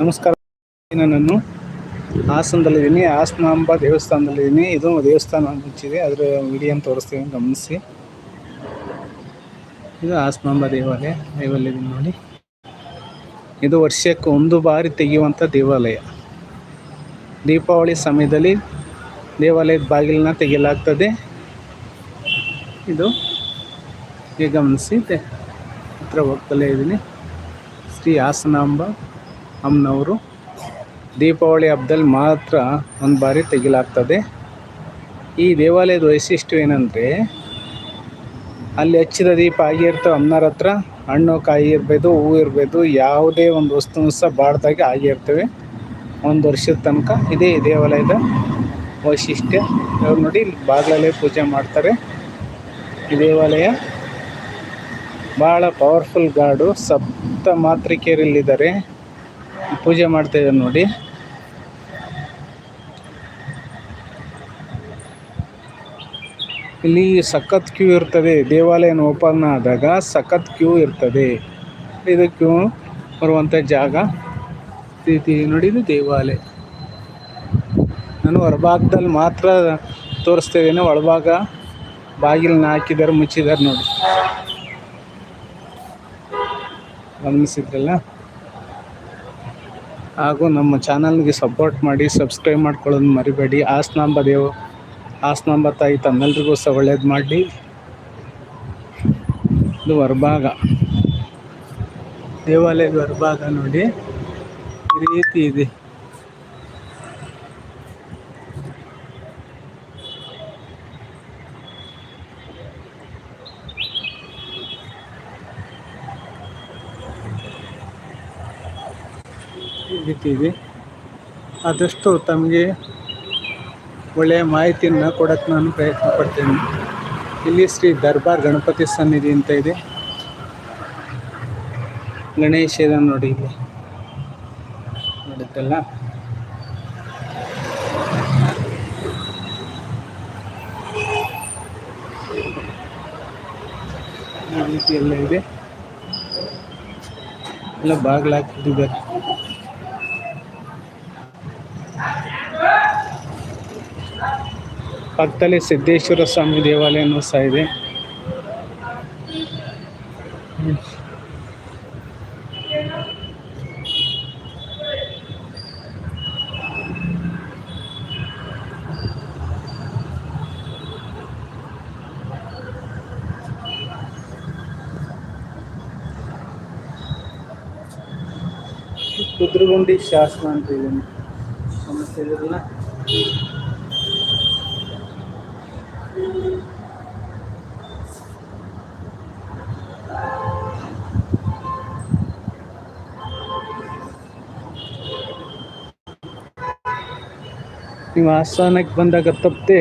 ನಮಸ್ಕಾರ. ನಾನು ಹಾಸನದಲ್ಲಿದ್ದೀನಿ. ಹಾಸನಾಂಬ ದೇವಸ್ಥಾನದಲ್ಲಿದ್ದೀನಿ ಇದು ದೇವಸ್ಥಾನ ಮುಂಚಿದೆ ಅದರ ವಿಡಿಯೋ ತೋರಿಸ್ತೀನಿ. ಗಮನಿಸಿ. ಇದು ಹಾಸನಾಂಬ ದೇವಾಲಯ. ದೇವಾಲಯ ನೋಡಿ. ಇದು ವರ್ಷಕ್ಕೆ ಒಂದು ಬಾರಿ ತೆಗೆಯುವಂಥ ದೇವಾಲಯ. ದೀಪಾವಳಿ ಸಮಯದಲ್ಲಿ ದೇವಾಲಯದ ಬಾಗಿಲನ್ನ ತೆಗೆಯಲಾಗ್ತದೆ. ಇದು ಈಗ ಗಮನಿಸಿ. ಹತ್ರ ಹೋಗ್ತಲೇ ಇದ್ದೀನಿ ಶ್ರೀ ಹಾಸನಾಂಬ ಅಮ್ಮನವರು ದೀಪಾವಳಿ ಹಬ್ಬದಲ್ಲಿ ಮಾತ್ರ ಒಂದು ಬಾರಿ ತೆಗಿಲಾಗ್ತದೆ. ಈ ದೇವಾಲಯದ ವೈಶಿಷ್ಟ್ಯ ಏನಂದರೆ, ಅಲ್ಲಿ ಹಚ್ಚಿದ ದೀಪ ಆಗಿರ್ತವೆ ಅಮ್ಮನವ್ರ ಹತ್ರ ಹಣ್ಣು, ಕಾಯಿ ಇರ್ಬೋದು ಹೂವು ಇರ್ಬೋದು, ಯಾವುದೇ ಒಂದು ವಸ್ತು ಸಹ ಬಾಡ್ದಾಗೆ ಆಗಿರ್ತವೆ ಒಂದು ವರ್ಷದ ತನಕ ಇದೇ ದೇವಾಲಯದ ವೈಶಿಷ್ಟ್ಯ. ಇವ್ರು ನೋಡಿ, ಇಲ್ಲಿ ಬಾಗಿಲಲ್ಲೇ ಪೂಜೆ ಮಾಡ್ತಾರೆ. ಈ ದೇವಾಲಯ ಭಾಳ ಪವರ್ಫುಲ್ ಗಾಡು. ಸಪ್ತ ಮಾತೃಕೆಯರಲ್ಲಿದ್ದಾರೆ ಪೂಜೆ ಮಾಡ್ತಾ ಇದ್ದಾರೆ ನೋಡಿ. ಇಲ್ಲಿ ಸಖತ್ ಕ್ಯೂ ಇರ್ತದೆ. ದೇವಾಲಯನ ಓಪನ್ ಆದಾಗ ಸಖತ್ ಕ್ಯೂ ಇರ್ತದೆ. ಇದು ಕ್ಯೂ ಬರುವಂಥ ಜಾಗ. ನೋಡಿ, ಇದು ದೇವಾಲಯ. ನಾನು ಹೊರಭಾಗದಲ್ಲಿ ಮಾತ್ರ ತೋರಿಸ್ತಾ ಇದ್ದೇನೆ ಒಳಭಾಗ ಬಾಗಿಲನ್ನ ಹಾಕಿದ್ದಾರೆ, ಮುಚ್ಚಿದ್ದಾರೆ ನೋಡಿ. ಗಮನಿಸಿದ್ರಲ್ಲ? ಹಾಗೂ ನಮ್ಮ ಚಾನಲ್ಗೆ ಸಪೋರ್ಟ್ ಮಾಡಿ ಸಬ್ಸ್ಕ್ರೈಬ್ ಮಾಡ್ಕೊಳ್ಳೋದು ಮರಿಬೇಡಿ. ಆಸ್ನಾಂಬ ದೇವ ಆಸ್ನಾಂಬ ತಾಯಿ ತಮ್ಮೆಲ್ರಿಗೂ ಸಹ ಒಳ್ಳೇದು ಮಾಡಿ ಇದು ಹೊರಭಾಗ ದೇವಾಲಯದ ಹೊರಭಾಗ ನೋಡಿ. ಈ ರೀತಿ ಇದೆ. ರೀತಿ ಇದೆ. ಆದಷ್ಟು ತಮಗೆ ಒಳ್ಳೆಯ ಮಾಹಿತಿಯನ್ನು ಕೊಡೋಕ್ಕೆ ನಾನು ಪ್ರಯತ್ನ ಪಡ್ತೇನೆ. ಇಲ್ಲಿ ಶ್ರೀ ದರ್ಬಾರ್ ಗಣಪತಿ ಸನ್ನಿಧಿ ಅಂತ ಇದೆ. ಗಣೇಶ ನೋಡಿ ಇಲ್ಲಿ. ನೋಡುತ್ತಲ್ಲ? ಈ ರೀತಿ ಎಲ್ಲ ಇದೆ. ಎಲ್ಲ ಬಾಗಿಲು ಪಕ್ಕದಲ್ಲಿ ಸಿದ್ದೇಶ್ವರ ಸ್ವಾಮಿ ದೇವಾಲಯನೂ ಸಹ ಇದೆ ಕುದ್ರಗುಂಡಿ ಶಾಸನ ಅಂತ ಇದೆ ಸಮಸ್ಯೆ ಇದಿರಲ್ಲ ನೀವು ಆಸ್ಥಾನಕ್ಕೆ ಬಂದಾಗ ತಪ್ಪದೆ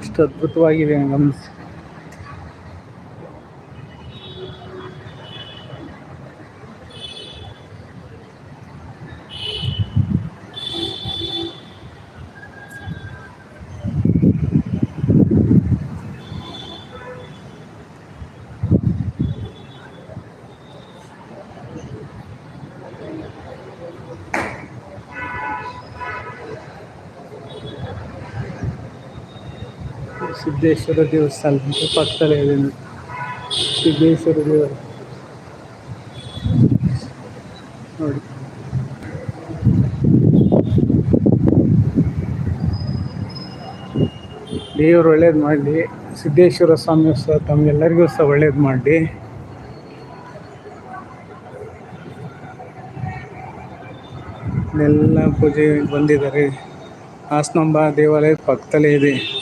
ಎಷ್ಟು ಅದ್ಭುತವಾಗಿದೆ ಗಮನಿಸಿ ಸಿದ್ದೇಶ್ವರ ದೇವಸ್ಥಾನ ಪಕ್ಕದಲ್ಲೇ ಇದೆ ಸಿದ್ದೇಶ್ವರ ದೇವರು ನೋಡಿ. ದೇವರು ಒಳ್ಳೇದು ಮಾಡಲಿ. ಸಿದ್ದೇಶ್ವರ ಸ್ವಾಮಿ ಸಹ ತಮಗೆಲ್ಲರಿಗೂ ಸಹ ಒಳ್ಳೇದು ಮಾಡಲಿ. ಎಲ್ಲ ಪೂಜೆ ಬಂದಿದ್ದಾರೆ. ಆಸ್ನಂಬ ದೇವಾಲಯದ ಪಕ್ಕದಲ್ಲೇ ಇದೆ.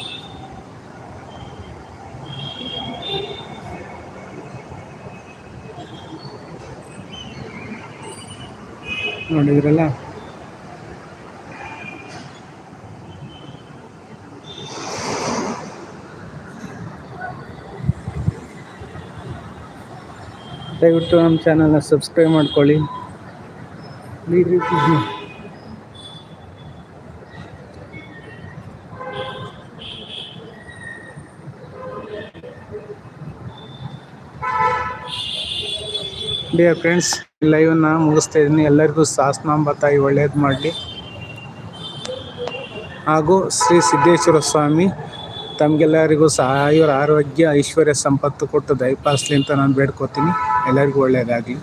ನೋಡಿದ್ರಲ್ಲ? ದಯವಿಟ್ಟು ನಮ್ಮ ಚಾನಲ್ನ ಸಬ್ಸ್ಕ್ರೈಬ್ ಮಾಡ್ಕೊಳ್ಳಿ. ಡಿಯರ್ ಫ್ರೆಂಡ್ಸ್ ಲೈವನ್ನ ಮುಗಿಸ್ತಾ ಇದ್ದೀನಿ. ಎಲ್ಲರಿಗೂ ಸಹಸ್ನಾಂಬ ತಾಯಿ ಒಳ್ಳೇದು ಮಾಡಲಿ. ಹಾಗೂ ಶ್ರೀ ಸಿದ್ದೇಶ್ವರ ಸ್ವಾಮಿ, ತಮಗೆಲ್ಲರಿಗೂ ಸಹ ಆಯುರ ಆರೋಗ್ಯ, ಐಶ್ವರ್ಯ, ಸಂಪತ್ತು ಕೊಟ್ಟು ದಯಪಾಸ್ಲಿ ಅಂತ ನಾನು ಬೇಡ್ಕೋತೀನಿ. ಎಲ್ಲರಿಗೂ ಒಳ್ಳೆಯದಾಗಲಿ